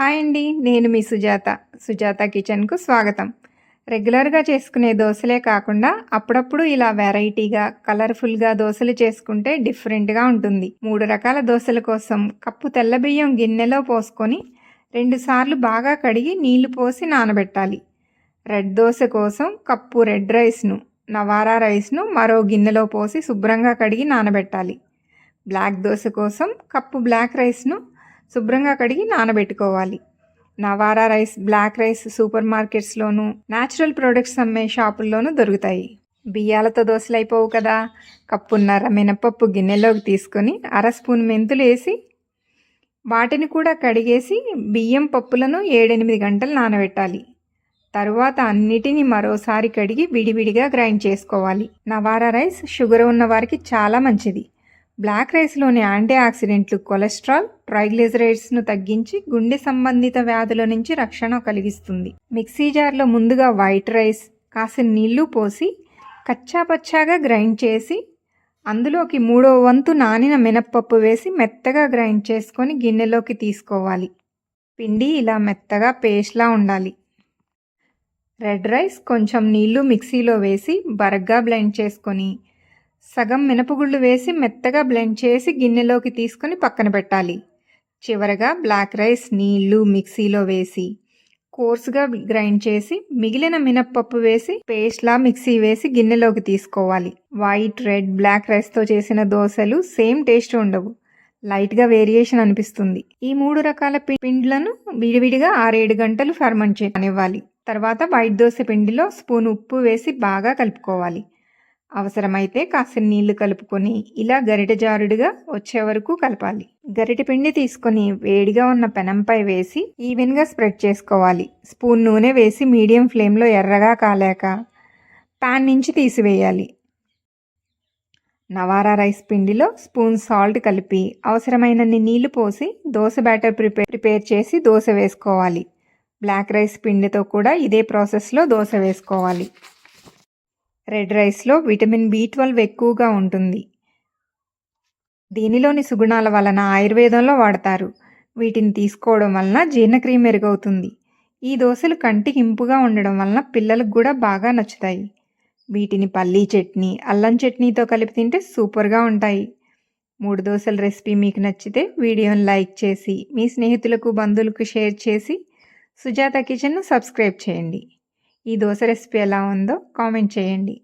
Hi అండి నేను మీ సుజాత సుజాత కిచెన్కు స్వాగతం. రెగ్యులర్గా చేసుకునే దోశలే కాకుండా అప్పుడప్పుడు ఇలా వెరైటీగా కలర్ఫుల్గా దోశలు చేసుకుంటే డిఫరెంట్గా ఉంటుంది. మూడు రకాల దోశల కోసం కప్పు తెల్ల బియ్యం గిన్నెలో పోసుకొని రెండుసార్లు బాగా కడిగి నీళ్ళు పోసి నానబెట్టాలి. రెడ్ దోశ కోసం కప్పు రెడ్ రైస్ను నవారా రైస్ను మరో గిన్నెలో పోసి శుభ్రంగా కడిగి నానబెట్టాలి. బ్లాక్ దోశ కోసం కప్పు బ్లాక్ రైస్ను శుభ్రంగా కడిగి నానబెట్టుకోవాలి. Navara rice black rice super మార్కెట్స్లోనూ natural products అమ్మే షాపుల్లోనూ దొరుకుతాయి. బియ్యాలతో దోశలు అయిపోవు కదా. కప్పున్నర మినపప్పు గిన్నెలోకి తీసుకొని అర స్పూన్ మెంతులు వేసి వాటిని కూడా కడిగేసి బియ్యం పప్పులను ఏడెనిమిది గంటలు నానబెట్టాలి. తరువాత అన్నిటినీ మరోసారి కడిగి విడివిడిగా గ్రైండ్ చేసుకోవాలి. నవారా రైస్ షుగర్ ఉన్న వారికి చాలా మంచిది. బ్లాక్ రైస్లోని యాంటీ ఆక్సిడెంట్లు కొలెస్ట్రాల్ ట్రైగ్లిజరైడ్స్ను తగ్గించి గుండె సంబంధిత వ్యాధుల నుంచి రక్షణ కలిగిస్తుంది. మిక్సీ జార్లో ముందుగా వైట్ రైస్ కాసిన నీళ్ళు పోసి కచ్చాపచ్చాగా గ్రైండ్ చేసి అందులోకి మూడో వంతు నానిన మినప్పప్పు వేసి మెత్తగా గ్రైండ్ చేసుకొని గిన్నెలోకి తీసుకోవాలి. పిండి ఇలా మెత్తగా పేస్ట్లా ఉండాలి. రెడ్ రైస్ కొంచెం నీళ్ళు మిక్సీలో వేసి బరగ్గా బ్లెండ్ చేసుకొని సగం మినపగుళ్ళు వేసి మెత్తగా బ్లెండ్ చేసి గిన్నెలోకి తీసుకొని పక్కన పెట్టాలి. చివరగా బ్లాక్ రైస్ నీళ్ళు మిక్సీలో వేసి కోర్సుగా గ్రైండ్ చేసి మిగిలిన మినప్పప్పు వేసి పేస్ట్లా మిక్సీ వేసి గిన్నెలోకి తీసుకోవాలి. వైట్ రెడ్ బ్లాక్ రైస్తో చేసిన దోశలు సేమ్ టేస్ట్ ఉండవు. లైట్గా వేరియేషన్ అనిపిస్తుంది. ఈ మూడు రకాల పిండ్లను విడివిడిగా ఆరేడు గంటలు ఫర్మెంట్ చేయనివ్వాలి. తర్వాత వైట్ దోశ పిండిలో స్పూన్ ఉప్పు వేసి బాగా కలుపుకోవాలి. అవసరమైతే కాసిన నీళ్ళు కలుపుకొని ఇలా గరిట జారుడుగా వచ్చే వరకు కలపాలి. గరిటె పిండి తీసుకొని వేడిగా ఉన్న పెనంపై వేసి ఈవెన్గా స్ప్రెడ్ చేసుకోవాలి. స్పూన్ నూనె వేసి మీడియం ఫ్లేమ్లో ఎర్రగా కాలేక ప్యాన్ నుంచి తీసివేయాలి. నవారా రైస్ పిండిలో స్పూన్ సాల్ట్ కలిపి అవసరమైనన్ని నీళ్ళు పోసి దోశ బ్యాటర్ ప్రిపేర్ ప్రిపేర్ చేసి దోశ వేసుకోవాలి. బ్లాక్ రైస్ పిండితో కూడా ఇదే ప్రాసెస్లో దోశ వేసుకోవాలి. రెడ్ రైస్లో విటమిన్ బి ట్వెల్వ్ ఎక్కువగా ఉంటుంది. దీనిలోని సుగుణాల వలన ఆయుర్వేదంలో వాడతారు. వీటిని తీసుకోవడం వలన జీర్ణక్రియ మెరుగవుతుంది. ఈ దోశలు కంటికి ఇంపుగా ఉండడం వలన పిల్లలకు కూడా బాగా నచ్చుతాయి. వీటిని పల్లీ చట్నీ అల్లం చట్నీతో కలిపి తింటే సూపర్గా ఉంటాయి. మూడు దోశల రెసిపీ మీకు నచ్చితే వీడియోని లైక్ చేసి మీ స్నేహితులకు బంధువులకు షేర్ చేసి సుజాత కిచెన్ను సబ్స్క్రైబ్ చేయండి. ఈ దోశ రెసిపీ ఎలా ఉందో కామెంట్ చేయండి.